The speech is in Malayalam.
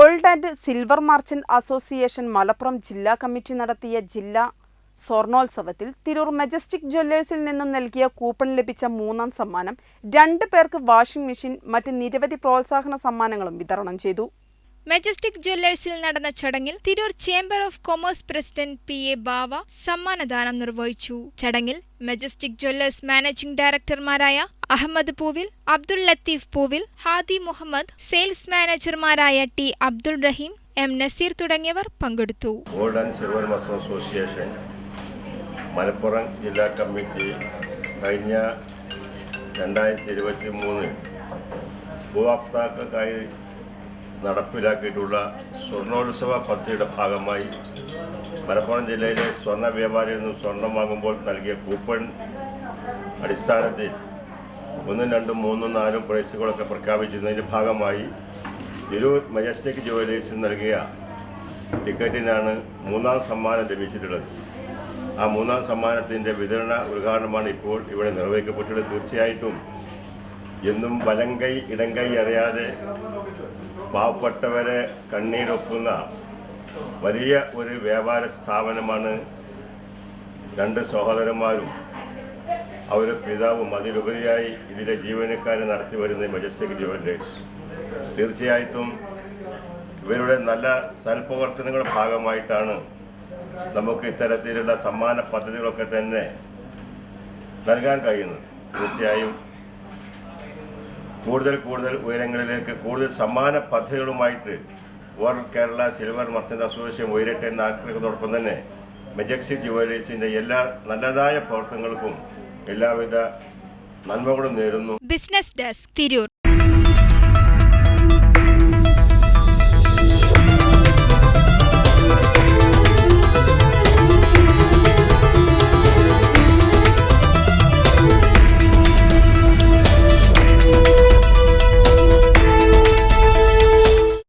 Gold and silver merchant association Malappuram ജില്ലാ കമ്മിറ്റി നടത്തിയ ജില്ലാ സ്വർണോത്സവത്തിൽ തിരൂർ മജസ്റ്റിക് ജ്വല്ലേഴ്സിൽ നിന്നും നൽകിയ കൂപ്പൺ ലഭിച്ച മൂന്നാം സമ്മാനം രണ്ട് പേർക്ക് വാഷിംഗ് മെഷീൻ മറ്റ് നിരവധി പ്രോത്സാഹന സമ്മാനങ്ങളും വിതരണം ചെയ്തു. മജസ്റ്റിക് ജ്വല്ലേഴ്സിൽ നടന്ന ചടങ്ങിൽ Tirur chamber of commerce president P A Bava സമ്മാനദാനം നിർവഹിച്ചു. ചടങ്ങിൽ മജസ്റ്റിക് ജ്വല്ലേഴ്സ് മാനേജിംഗ് ഡയറക്ടർമാരായ അഹമ്മദ് പൂവിൽ അബ്ദുൾ ലത്തീഫ് പൂവിൽ ഹാദി മുഹമ്മദ് സെയിൽസ് മാനേജർമാരായ ടി അബ്ദുൾ റഹീം എം നസീർ തുടങ്ങിയവർ പങ്കെടുത്തു. ഗോൾഡ് ആൻഡ് സിൽവർ മസ് അസോസിയേഷൻ മലപ്പുറം ജില്ലാ കമ്മിറ്റി കഴിഞ്ഞ രണ്ടായിരത്തി ഇരുപത്തി മൂന്ന് ഉപഭോക്താക്കൾക്കായി നടപ്പിലാക്കിയിട്ടുള്ള സ്വർണോത്സവ പദ്ധതിയുടെ ഭാഗമായി മലപ്പുറം ജില്ലയിലെ സ്വർണ വ്യാപാരിയിൽ നിന്നും സ്വർണം വാങ്ങുമ്പോൾ നൽകിയ കൂപ്പൺ അടിസ്ഥാനത്തിൽ ഒന്നും രണ്ടും മൂന്നും നാലും പ്രൈസുകളൊക്കെ പ്രഖ്യാപിച്ചിരുന്നതിന്റെ ഭാഗമായി തിരൂർ മജസ്റ്റിക് ജുവലേഴ്സിൽ നൽകിയ ടിക്കറ്റിനാണ് മൂന്നാം സമ്മാനം ലഭിച്ചിട്ടുള്ളത്. ആ മൂന്നാം സമ്മാനത്തിന്റെ വിതരണ ഉദ്ഘാടനമാണ് ഇപ്പോൾ ഇവിടെ നിർവഹിക്കപ്പെട്ടിട്ടുള്ളത്. തീർച്ചയായിട്ടും എന്നും വലങ്കൈ ഇടങ്കൈ അറിയാതെ പാവപ്പെട്ടവരെ കണ്ണീരൊപ്പുന്ന വലിയ ഒരു വ്യാപാര സ്ഥാപനമാണ് രണ്ട് സഹോദരന്മാരും അവരുടെ പിതാവും അതിലുപരിയായി ഇതിലെ ജീവനക്കാരെ നടത്തി വരുന്ന മജസ്റ്റിക് ജുവല്ലേഴ്സ്. തീർച്ചയായിട്ടും ഇവരുടെ നല്ല സൽപ്രവർത്തനങ്ങളുടെ ഭാഗമായിട്ടാണ് നമുക്ക് ഇത്തരത്തിലുള്ള സമ്മാന പദ്ധതികളൊക്കെ തന്നെ നൽകാൻ കഴിയുന്നത്. തീർച്ചയായും കൂടുതൽ കൂടുതൽ ഉയരങ്ങളിലേക്ക് കൂടുതൽ സമ്മാന പദ്ധതികളുമായിട്ട് world Kerala silver merchant association ഉയരട്ടെ എന്ന ആഗ്രഹത്തോടൊപ്പം തന്നെ മെജക്സി ജുവലേഴ്സിന്റെ എല്ലാ നല്ലതായ പ്രവർത്തനങ്ങൾക്കും എല്ലാവിധ നന്മകളും നേരുന്നു. Business desk Tirur